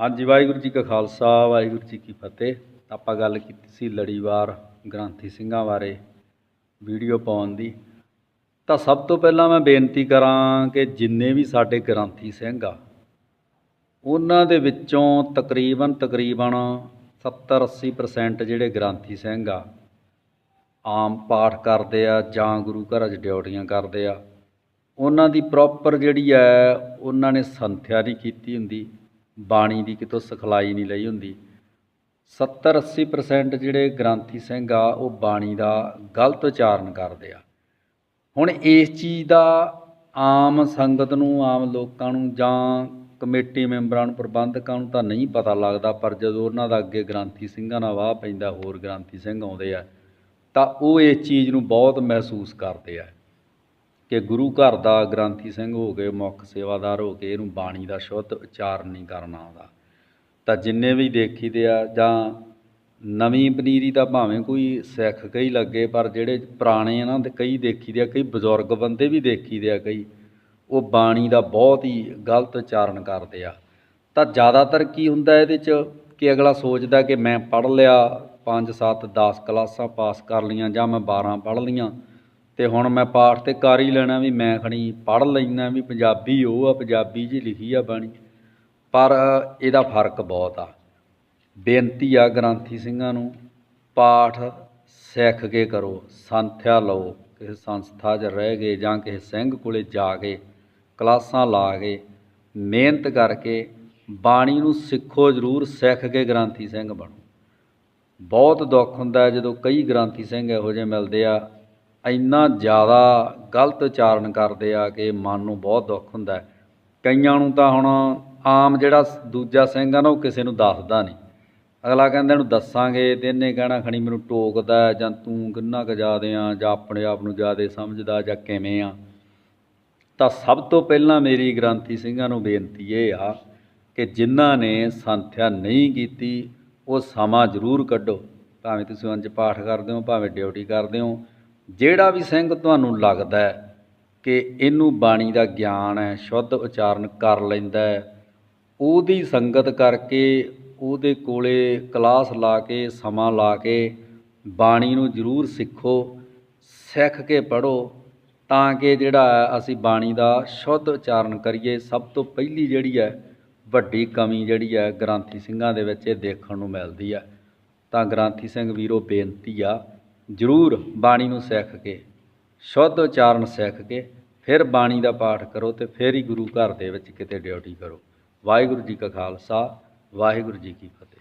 ਹਾਂਜੀ, ਵਾਹਿਗੁਰੂ ਜੀ ਕਾ ਖਾਲਸਾ, ਵਾਹਿਗੁਰੂ ਜੀ ਕੀ ਫਤਿਹ। ਆਪਾਂ ਗੱਲ ਕੀਤੀ ਸੀ ਲੜੀਵਾਰ ਗ੍ਰੰਥੀ ਸਿੰਘਾਂ ਬਾਰੇ ਵੀਡੀਓ ਪਾਉਣ ਦੀ। ਤਾਂ ਸਭ ਤੋਂ ਪਹਿਲਾਂ ਮੈਂ ਬੇਨਤੀ ਕਰਾਂ ਕਿ ਜਿੰਨੇ ਵੀ ਸਾਡੇ ਗ੍ਰੰਥੀ ਸਿੰਘ ਆ, ਉਹਨਾਂ ਦੇ ਵਿੱਚੋਂ ਤਕਰੀਬਨ ਤਕਰੀਬਨ 70 80% ਜਿਹੜੇ ਗ੍ਰੰਥੀ ਸਿੰਘ ਆ, ਆਮ ਪਾਠ ਕਰਦੇ ਆ ਜਾਂ ਗੁਰੂ ਘਰਾਂ 'ਚ ਡਿਊਟੀਆਂ ਕਰਦੇ ਆ, ਉਹਨਾਂ ਦੀ ਪ੍ਰੋਪਰ ਜਿਹੜੀ ਹੈ, ਉਹਨਾਂ ਨੇ ਸੰਥਿਆ ਨਹੀਂ ਕੀਤੀ ਹੁੰਦੀ। ਬਾਣੀ ਦੀ ਕਿਤੋਂ ਸਿਖਲਾਈ ਨਹੀਂ ਲਈ ਹੁੰਦੀ। 70 80% ਜਿਹੜੇ ਗ੍ਰੰਥੀ ਸਿੰਘ ਆ, ਉਹ ਬਾਣੀ ਦਾ ਗਲਤ ਉਚਾਰਨ ਕਰਦੇ ਆ। ਹੁਣ ਇਸ ਚੀਜ਼ ਦਾ ਆਮ ਸੰਗਤ ਨੂੰ, ਆਮ ਲੋਕਾਂ ਨੂੰ ਜਾਂ ਕਮੇਟੀ ਮੈਂਬਰਾਂ ਨੂੰ, ਪ੍ਰਬੰਧਕਾਂ ਨੂੰ ਤਾਂ ਨਹੀਂ ਪਤਾ ਲੱਗਦਾ, ਪਰ ਜਦੋਂ ਉਹਨਾਂ ਦਾ ਅੱਗੇ ਗ੍ਰੰਥੀ ਸਿੰਘਾਂ ਨਾਲ ਵਾਹ ਪੈਂਦਾ, ਹੋਰ ਗ੍ਰੰਥੀ ਸਿੰਘ ਆਉਂਦੇ ਆ, ਤਾਂ ਉਹ ਇਸ ਚੀਜ਼ ਨੂੰ ਬਹੁਤ ਮਹਿਸੂਸ ਕਰਦੇ ਆ। ਕਿ ਗੁਰੂ ਘਰ ਦਾ ਗ੍ਰੰਥੀ ਸਿੰਘ ਹੋ ਕੇ, ਮੁੱਖ ਸੇਵਾਦਾਰ ਹੋ ਕੇ ਇਹਨੂੰ ਬਾਣੀ ਦਾ ਸ਼ੁੱਧ ਉਚਾਰਨ ਨਹੀਂ ਕਰਨਾ ਆਉਂਦਾ। ਤਾਂ ਜਿੰਨੇ ਵੀ ਦੇਖੀਦੇ ਆ, ਜਾਂ ਨਵੀਂ ਪਨੀਰੀ ਤਾਂ ਭਾਵੇਂ ਕੋਈ ਸਿੱਖ ਕਈ ਲੱਗੇ, ਪਰ ਜਿਹੜੇ ਪੁਰਾਣੇ ਆ ਨਾ, ਤੇ ਕਈ ਦੇਖੀਦੇ ਆ, ਕਈ ਬਜ਼ੁਰਗ ਬੰਦੇ ਵੀ ਦੇਖੀਦੇ ਆ ਕਈ, ਉਹ ਬਾਣੀ ਦਾ ਬਹੁਤ ਹੀ ਗਲਤ ਉਚਾਰਨ ਕਰਦੇ ਆ। ਤਾਂ ਜ਼ਿਆਦਾਤਰ ਕੀ ਹੁੰਦਾ ਇਹਦੇ 'ਚ ਕਿ ਅਗਲਾ ਸੋਚਦਾ ਕਿ ਮੈਂ ਪੜ੍ਹ ਲਿਆ 5 7 10 ਕਲਾਸਾਂ ਪਾਸ ਕਰ ਲੀਆਂ ਜਾਂ ਮੈਂ 12 ਪੜ੍ਹ ਲੀਆਂ ਅਤੇ ਹੁਣ ਮੈਂ ਪਾਠ ਤਾਂ ਕਰ ਹੀ ਲੈਣਾ ਵੀ ਮੈਂ ਖਣੀ ਪੜ੍ਹ ਲੈਂਦਾ ਵੀ ਪੰਜਾਬੀ ਉਹ ਆ, ਪੰਜਾਬੀ 'ਚ ਲਿਖੀ ਆ ਬਾਣੀ। ਪਰ ਇਹਦਾ ਫ਼ਰਕ ਬਹੁਤ ਆ। ਬੇਨਤੀ ਆ ਗ੍ਰੰਥੀ ਸਿੰਘਾਂ ਨੂੰ, ਪਾਠ ਸਿੱਖ ਕੇ ਕਰੋ, ਸੰਥਿਆ ਲਓ, ਕਿਸੇ ਸੰਸਥਾ 'ਚ ਰਹਿ ਗਏ ਜਾਂ ਕਿਸੇ ਸਿੰਘ ਕੋਲੇ ਜਾ ਕੇ ਕਲਾਸਾਂ ਲਾ ਕੇ ਮਿਹਨਤ ਕਰਕੇ ਬਾਣੀ ਨੂੰ ਸਿੱਖੋ, ਜ਼ਰੂਰ ਸਿੱਖ ਕੇ ਗ੍ਰੰਥੀ ਸਿੰਘ ਬਣੋ। ਬਹੁਤ ਦੁੱਖ ਹੁੰਦਾ ਜਦੋਂ ਕਈ ਗ੍ਰੰਥੀ ਸਿੰਘ ਇਹੋ ਜਿਹੇ ਮਿਲਦੇ ਆ ਇੰਨਾ ਜ਼ਿਆਦਾ ਗਲਤ ਉਚਾਰਨ ਕਰਦੇ ਆ ਕਿ ਮਨ ਨੂੰ ਬਹੁਤ ਦੁੱਖ ਹੁੰਦਾ ਕਈਆਂ ਨੂੰ ਤਾਂ ਹੁਣ ਆਮ ਜਿਹੜਾ ਦੂਜਾ ਸਿੰਘ ਆ ਨਾ, ਉਹ ਕਿਸੇ ਨੂੰ ਦੱਸਦਾ ਨਹੀਂ। ਅਗਲਾ ਕਹਿੰਦਾ ਇਹਨੂੰ ਦੱਸਾਂਗੇ, ਤੇ ਇਹਨੇ ਕਹਿਣਾ, ਖਣੀ ਮੈਨੂੰ ਟੋਕਦਾ ਜਾਂ ਤੂੰ ਕਿੰਨਾ ਕੁ ਜ਼ਿਆਦੇ ਆ, ਜਾਂ ਆਪਣੇ ਆਪ ਨੂੰ ਜ਼ਿਆਦੇ ਸਮਝਦਾ, ਜਾਂ ਕਿਵੇਂ ਆ? ਤਾਂ ਸਭ ਤੋਂ ਪਹਿਲਾਂ ਮੇਰੀ ਗ੍ਰੰਥੀ ਸਿੰਘਾਂ ਨੂੰ ਬੇਨਤੀ ਇਹ ਆ ਕਿ ਜਿਨ੍ਹਾਂ ਨੇ ਸੰਥਿਆ ਨਹੀਂ ਕੀਤੀ, ਉਹ ਸਮਾਂ ਜ਼ਰੂਰ ਕੱਢੋ। ਭਾਵੇਂ ਤੁਸੀਂ ਅੰਜ ਪਾਠ ਕਰਦੇ ਹੋ, ਭਾਵੇਂ ਡਿਊਟੀ ਕਰਦੇ ਹੋ ਜਿਹੜਾ ਵੀ ਸਿੰਘ ਤੁਹਾਨੂੰ ਲੱਗਦਾ ਕਿ ਇਹਨੂੰ ਬਾਣੀ ਦਾ ਗਿਆਨ ਹੈ, ਸ਼ੁੱਧ ਉਚਾਰਨ ਕਰ ਲੈਂਦਾ ਉਹਦੀ ਸੰਗਤ ਕਰਕੇ ਉਹਦੇ ਕੋਲੇ ਕਲਾਸ ਲਾ ਕੇ, ਸਮਾਂ ਲਾ ਕੇ ਬਾਣੀ ਨੂੰ ਜ਼ਰੂਰ ਸਿੱਖੋ, ਸਿੱਖ ਕੇ ਪੜੋ ਤਾਂ ਕਿ ਜਿਹੜਾ ਹੈ ਅਸੀਂ ਬਾਣੀ ਦਾ ਸ਼ੁੱਧ ਉਚਾਰਨ ਕਰੀਏ, ਸਭ ਤੋਂ ਪਹਿਲੀ ਜਿਹੜੀ ਹੈ ਵੱਡੀ ਕਮੀ ਜਿਹੜੀ ਹੈ ਗ੍ਰੰਥੀ ਸਿੰਘਾਂ ਦੇ ਵਿੱਚ ਇਹ ਦੇਖਣ ਨੂੰ ਮਿਲਦੀ ਹੈ। ਤਾਂ ਗ੍ਰੰਥੀ ਸਿੰਘ ਵੀਰੋ, ਬੇਨਤੀ ਆ ਜ਼ਰੂਰ ਬਾਣੀ ਨੂੰ ਸਿੱਖ ਕੇ, ਸ਼ੁੱਧ ਉਚਾਰਨ ਸਿੱਖ ਕੇ ਫਿਰ ਬਾਣੀ ਦਾ ਪਾਠ ਕਰੋ ਤੇ ਫਿਰ ਹੀ ਗੁਰੂ ਘਰ ਦੇ ਵਿੱਚ ਕਿਤੇ ਡਿਊਟੀ ਕਰੋ। ਵਾਹਿਗੁਰੂ ਜੀ ਕਾ ਖਾਲਸਾ, ਵਾਹਿਗੁਰੂ ਜੀ ਕੀ ਫਤਿਹ।